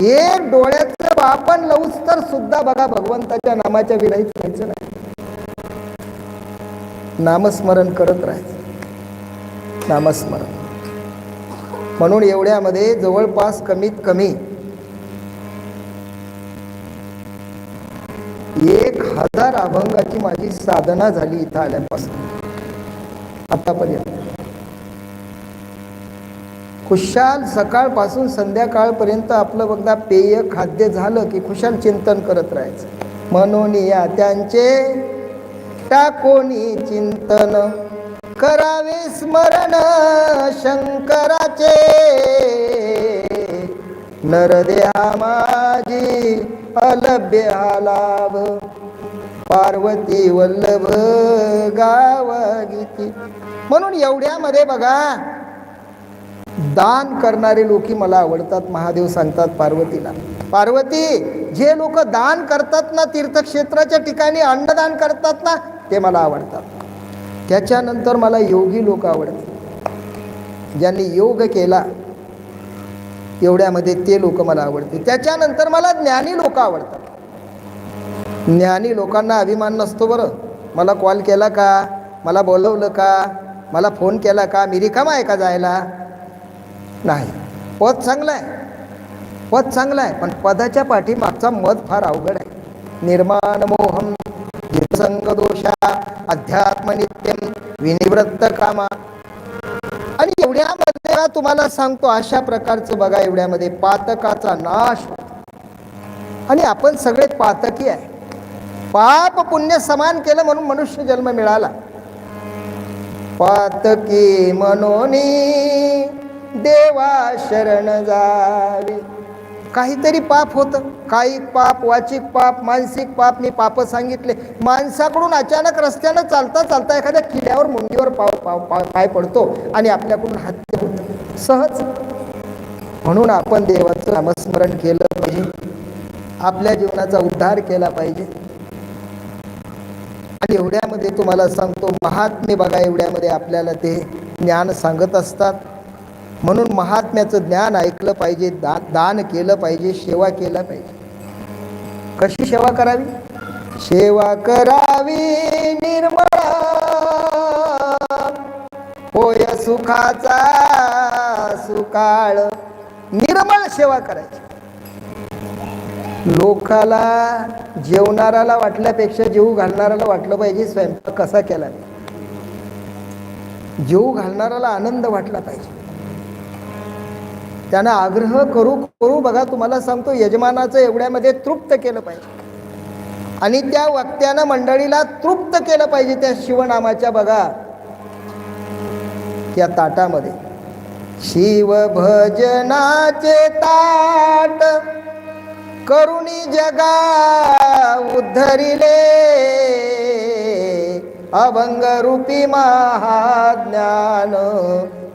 एक डोळ्याचं आपण लवूच तर सुद्धा बघा भगवंताच्या नामाच्या विरहित व्हायचं नाही. नामस्मरण करत राहायचं. नामस्मरण. म्हणून एवढ्यामध्ये जवळपास कमीत कमी एक हजार अभंगाची माझी साधना झाली इथं आल्यापासून. आतापर्यंत. खुशाल सकाळपासून संध्याकाळपर्यंत आपलं बघा पेय खाद्य झालं की खुशाल चिंतन करत राहायचं. म्हणून या त्यांचे टाकोनी चिंतन करावे स्मरण शंकराचे. नरदेहा माझी अलभ्य लाभ पार्वती वल्लभ गाव गीती. म्हणून एवढ्यामध्ये बघा दान करणारे लोकी मला आवडतात. महादेव सांगतात पार्वतीला. पार्वती जे लोक दान करतात ना तीर्थक्षेत्राच्या ठिकाणी अन्नदान करतात ना ते मला आवडतात. त्याच्यानंतर मला योगी लोक आवडतात. ज्यांनी योग केला एवढ्यामध्ये ते लोक मला आवडते. त्याच्यानंतर मला ज्ञानी लोक आवडतात. ज्ञानी लोकांना अभिमान नसतो बरं. मला कॉल केला का? मला बोलवलं का? मला फोन केला का? मी रिकामा आहे का जायला? नाही. पद चांगलं आहे. पद चांगलं आहे पण पदाच्या पाठीमागचा मध फार अवघड आहे. निर्माण मोहम दोषा अध्यात्मनित्यम विनिवृत्त कामा. आणि एवढ्यामध्ये तुम्हाला सांगतो अशा प्रकारचं बघा एवढ्यामध्ये पातकाचा नाश आणि आपण सगळे पातकी आहे. पाप पुण्य समान केलं म्हणून मनुष्य जन्म मिळाला. पातकी मनोनी देवा शरण जावे. काहीतरी पाप होतं. काही पाप वाचिक पाप मानसिक पाप मी पाप सांगितले. माणसाकडून अचानक रस्त्यानं चालता चालता एखाद्या किड्यावर मुंडीवर पाव पाव पाव पाय पडतो आणि आपल्याकडून हत्या होतं सहज. म्हणून आपण देवाचं नामस्मरण केलं पाहिजे. आपल्या जीवनाचा उद्धार केला पाहिजे. आणि एवढ्यामध्ये तुम्हाला सांगतो महात्मे बघा एवढ्यामध्ये आपल्याला ते ज्ञान सांगत असतात. म्हणून महात्म्याचं ज्ञान ऐकलं पाहिजे दा दान केलं पाहिजे सेवा केला पाहिजे. कशी सेवा करावी? सेवा करावी निर्मळा. होय सुखाचा सुकाळ. निर्मळ सेवा करायची. लोकाला जेवणाराला वाटल्यापेक्षा जेऊ घालणाराला वाटलं पाहिजे स्वयंपाक कसा केला जेऊ घालणाराला आनंद वाटला पाहिजे. त्यांना आग्रह करू करू बघा तुम्हाला सांगतो यजमानाचं एवढ्यामध्ये तृप्त केलं पाहिजे. आणि त्या वक्त्यानं मंडळीला तृप्त केलं पाहिजे त्या शिवनामाच्या बघा. त्या ताटामध्ये. शिव भजनाचे ताट करुणी जगा उद्धरिले. अभंग रूपी महाज्ञान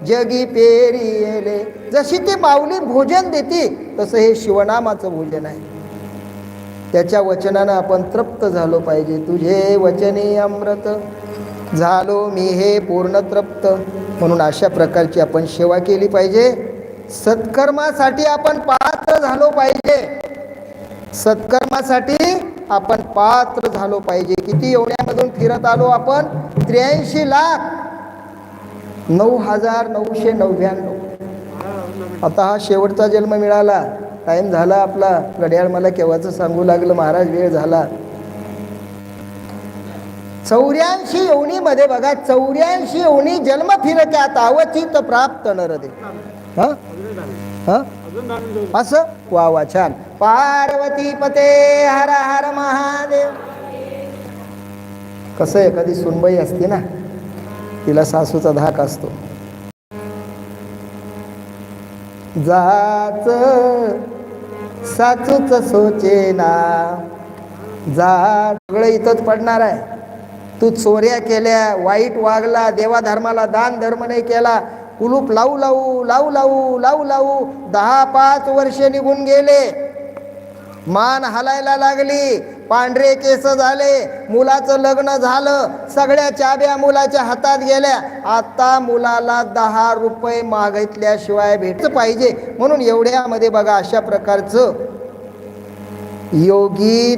जगी पेरिले जशी ती माऊली भोजन देते तसं हे शिवनामाचं भोजन आहे. त्याच्या वचनानं आपण तृप्त झालो पाहिजे. तुझे वचने अमृत झालो मी हे पूर्ण तृप्त. म्हणून अशा प्रकारची आपण सेवा केली पाहिजे. सत्कर्मासाठी आपण पात्र झालो पाहिजे. सत्कर्मासाठी आपण पात्र झालो पाहिजे. किती एवढ्यामधून फिरत आलो आपण? त्र्याऐंशी लाख. नऊ हजार नऊशे नव्याण्णव आता हा शेवटचा जन्म मिळाला. टाईम झाला आपला. घड्याळ मला केव्हाचं सांगू लागलं? महाराज वेळ झाला. चौऱ्याऐंशी योनीमध्ये बघा चौऱ्याऐंशी योनी जन्म फिरत्यात अवचित प्राप्त नरदे. हा? हा? असं? वा वा छान. पार्वती पते हर हर महादेव. कसं एखादी सुनबाई असते ना तिला सासूचा धाक असतो. जाच साचूच सोचे ना. जा सगळं इथंच पडणार आहे. तू चोऱ्या केल्या वाईट वागला देवाधर्माला दान धर्म नाही केला. कुलूप लावू लावू लावू लावू लावू लावू. दहा पाच वर्ष निघून गेले. मान हलायला लागली. पांढरे केस झाले मुलाचं लग्न झालं सगळ्या चाब्या मुलाच्या हातात गेल्या. आता मुलाला दहा रुपये मागितल्याशिवाय भेटच पाहिजे. म्हणून एवढ्यामध्ये बघा अशा प्रकारचं योगी